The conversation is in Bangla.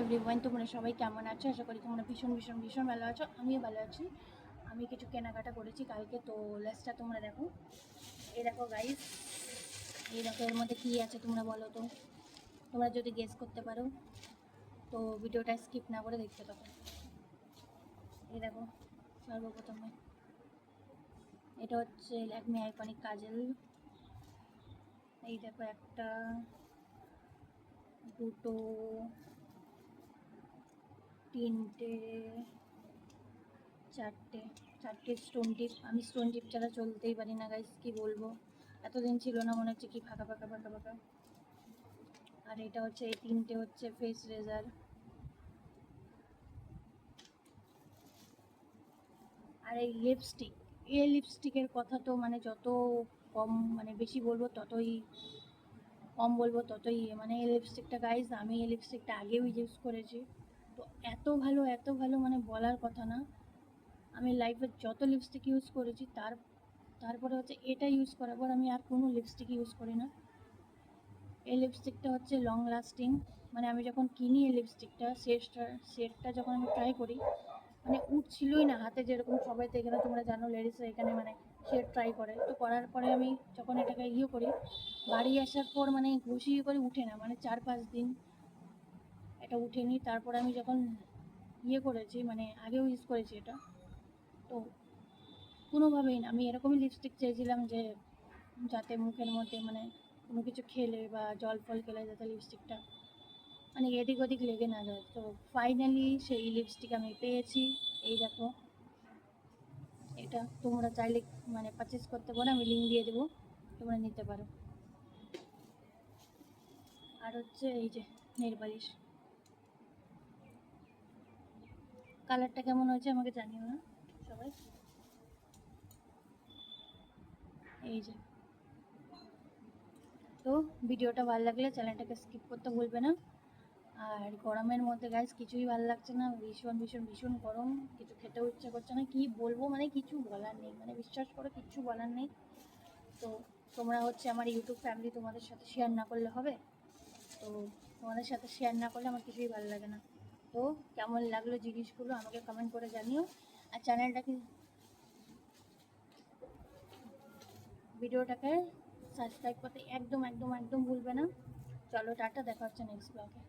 এভরিওয়ান তোমরা সবাই কেমন আছো? আশা করি তোমরা ভীষণ ভীষণ ভীষণ ভালো আছো। আমিও ভালো আছি। আমি কিছু কেনাকাটা করেছি কালকে, তো লেসটা তোমরা দেখো। এই দেখো গাইস এই দেখো এর মধ্যে কী আছে তোমরা বলো তো? তোমরা যদি গেস করতে পারো, তো ভিডিওটা স্কিপ না করে দেখতে থাকো। এই দেখো, সর্বপ্রথমে। এটা হচ্ছে ল্যাকমি আইকনিক কাজল এই দেখো একটা, দুটো তিনটে, চারটে চারটে স্টোন টিপ আমি স্টোন টিপ ছাড়া চলতেই পারি না গাইস কি বলব? এতদিন ছিল না মনে হচ্ছে কি ফাঁকা ফাঁকা ফাঁকা ফাঁকা। আর এটা হচ্ছে, এই তিনটে হচ্ছে ফেস রেজার আর এই লিপস্টিক এই লিপস্টিকের কথা তো মানে যত কম মানে বেশি বলব, ততই কম বলব, ততই ইয়ে। মানে এই লিপস্টিকটা গাইজ আমি এই লিপস্টিকটা আগেও ইউজ করেছি। তো এত ভালো এত ভালো মানে বলার কথা না। আমি লাইফে যত লিপস্টিক ইউজ করেছি, তার, তারপরে হচ্ছে এটা ইউজ করার পর আমি আর কোনো লিপস্টিক ইউজ করি না। এই লিপস্টিকটা হচ্ছে লং লাস্টিং মানে আমি যখন কিনি এই লিপস্টিকটা শেডটা শেডটা যখন আমি ট্রাই করি মানে উঠছিলই না হাতে যেরকম সবাই তো এখানে তোমরা জানো লেডিসরা এখানে মানে শেড ট্রাই করে। তো করার পরে আমি যখন এটাকে ইয়ে করি, বাড়ি আসার পর মানে ঘষিয়ে করে উঠে না মানে চার পাঁচ দিন। এটা উঠেনি, তারপর আমি যখন ইয়ে করেছি মানে আগেও ইউজ করেছি এটা, তো কোনোভাবেই না, আমি এরকমই লিপস্টিক চেয়েছিলাম যে যাতে মুখের মধ্যে মানে কোনো কিছু খেলে বা জল ফল খেলে যাতে লিপস্টিকটা মানে এদিক ওদিক লেগে না যায়। তো ফাইনালি সেই লিপস্টিক আমি পেয়েছি, এই দেখো। এটা তোমরা চাইলে মানে পারচেস করতে পারো, আমি লিঙ্ক দিয়ে দেবো, তোমরা নিতে পারো। আর হচ্ছে এই যে নেল পালিশ কালারটা কেমন হয়েছে আমাকে জানিও না। সবাই। এই যে। তো ভিডিওটা ভালো লাগলে চ্যানেলটাকে স্কিপ করতে ভুলবে না। আর গরমের মধ্যে গাইজ কিছুই ভালো লাগছে না। ভীষণ ভীষণ ভীষণ গরম। কিছু খেতেও ইচ্ছে করছে না। কি বলব? মানে কিছু বলার নেই। মানে বিশ্বাস করে কিচ্ছু বলার নেই। তো তোমরা হচ্ছে আমার ইউটিউব ফ্যামিলি তোমাদের সাথে শেয়ার না করলে হবে? তো তোমাদের সাথে শেয়ার না করলে আমার কিছুই ভালো লাগে না। তো কেমন লাগল জিনিসগুলো আমাকে কমেন্ট করে জানিও। আর চ্যানেলটাকে ভিডিওটাকে সাবস্ক্রাইব করতে একদম একদম একদম ভুলবে না। চলো, টাটা, দেখা হচ্ছে নেক্সট ব্লগে